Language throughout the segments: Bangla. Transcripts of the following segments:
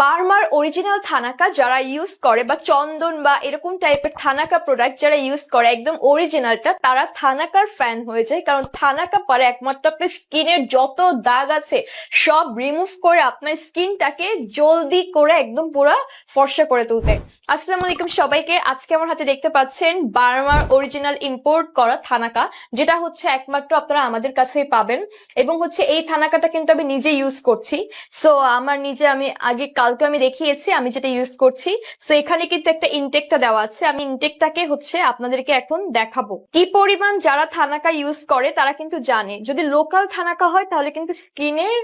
বার্মার অরিজিনাল থানাকা যারা ইউজ করে বা চন্দন বা এরকম টাইপের থানাকা প্রোডাক্ট যারা ইউজ করে, একদম অরিজিনালটা তারা থানাকার ফ্যান হয়ে যায়। কারণ থানাকা পারে একমাত্র আপনার স্কিনের যত দাগ আছে, সব রিমুভ করে আপনার স্কিনটাকে জলদি করে একদম পুরো ফর্সা করে তুলতে। আসসালামু আলাইকুম সবাইকে। আজকে আমার হাতে দেখতে পাচ্ছেন বার্মার অরিজিনাল ইম্পোর্ট করা থানাকা, যেটা হচ্ছে একমাত্র আপনারা আমাদের কাছেই পাবেন। এবং হচ্ছে এই থানাকাটা কিন্তু আমি নিজে ইউজ করছি। সো আমার নিজে আমি আগে কালকে আমি দেখিয়েছি, আমি যেটা ইউজ করছি। সো এখানে কিন্তু একটা ইনটেকটা দেওয়া আছে। আমি ইনটেকটাকে হচ্ছে আপনাদেরকে এখন দেখাবো। কি পরিমাণ যারা থানাকা ইউজ করে, তারা কিন্তু জানে। যদি লোকাল থানাকা হয়, তাহলে কিন্তু স্কিনের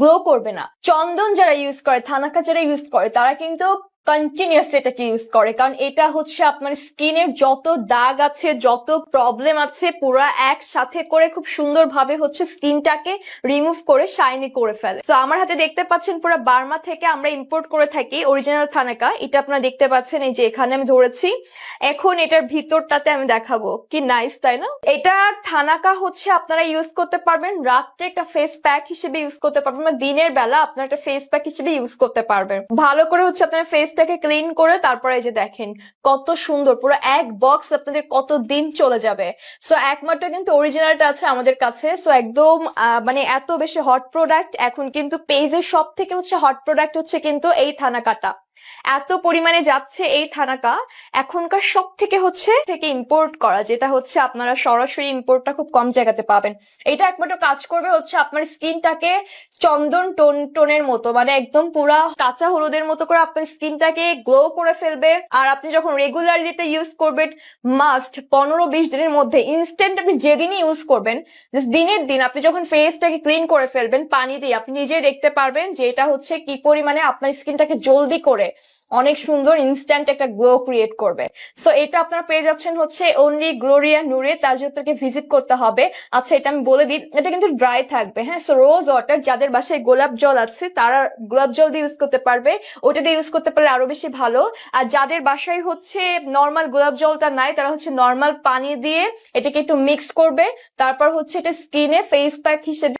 গ্লো করবে না। চন্দন যারা ইউজ করে, থানাকা যারা ইউজ করে, তারা কিন্তু কন্টিনিউয়াসলি এটাকে ইউজ করে। কারণ এটা হচ্ছে আপনার স্কিনের যত দাগ আছে, যত প্রবলেম আছে, পুরো একসাথে করে খুব সুন্দরভাবে হচ্ছে স্কিনটাকে রিমুভ করে শাইনি করে ফেলে। তো আমার হাতে দেখতে পাচ্ছেন পুরো বার্মা থেকে আমরা ইম্পোর্ট করে থাকি অরিজিনাল থানাকা। এটা আপনারা দেখতে পাচ্ছেন, এই যে এখানে আমি ধরেছি। এখন এটার ভিতরটাতে আমি দেখাবো। কি নাইস তাই না? এটা থানাকা হচ্ছে আপনারা ইউজ করতে পারবেন। রাত্রে একটা ফেস প্যাক হিসেবে ইউজ করতে পারবেন। বা দিনের বেলা আপনার একটা ফেস প্যাক হিসেবে ইউজ করতে পারবেন। ভালো করে হচ্ছে আপনার ফেসটাকে ক্লিন করে তারপরে এই যে দেখেন, কত সুন্দর, পুরো এক বক্স আপনাদের কত দিন চলে যাবে। সো একমাত্র কিন্তু অরিজিনালটা আছে আমাদের কাছে। সো একদম মানে এত বেশি হট প্রোডাক্ট এখন কিন্তু পেজের সব থেকে হচ্ছে হট প্রোডাক্ট হচ্ছে কিন্তু এই থানাকাটা। এত পরিমাণে যাচ্ছে এই থানাকা এখনকার সব থেকে হচ্ছে, থেকে ইম্পোর্ট করা, যেটা হচ্ছে আপনারা সরাসরি ইম্পোর্টটা খুব কম জায়গাতে পাবেন। এটা একমাত্র কাজ করবে হচ্ছে আপনার স্কিনটাকে চন্দন টোন, টোনের মতো মানে একদম পুরা কাঁচা হলুদের মতো করে আপনার স্কিনটাকে গ্লো করে ফেলবে। আর আপনি যখন রেগুলারলি এটা ইউজ করবেন মাস্ট পনেরো বিশ দিনের মধ্যে ইনস্ট্যান্ট আপনি যেদিনই ইউজ করবেন দিনের দিন আপনি যখন ফেসটাকে ক্লিন করে ফেলবেন, পানি দিয়ে, আপনি নিজে দেখতে পারবেন যে এটা হচ্ছে কি পরিমাণে আপনার স্কিনটাকে জলদি করে অনেক সুন্দর ইনস্ট্যান্ট একটা গ্লো ক্রিয়েট করবে। সো এটা আপনারা পেয়ে যাচ্ছেন হচ্ছে অনলি গ্লোরিয়া নূরে তার জন্য আপনাকে ভিজিট করতে হবে। আচ্ছা এটা আমি বলে দিই, এটা কিন্তু ড্রাই থাকবে হ্যাঁ? সো রোজ ওয়াটার যাদের বাসায় গোলাপ জল আছে, তারা গোলাপ জল দিয়ে ইউজ করতে পারবে। ওটা দিয়ে ইউজ করতে পারলে আরও বেশি ভালো। আর যাদের বাসায় হচ্ছে নর্মাল গোলাপ জলটা নাই, তারা হচ্ছে নর্মাল পানি দিয়ে এটাকে একটু মিক্সড করবে। তারপর হচ্ছে এটা স্কিনে ফেস প্যাক হিসেবে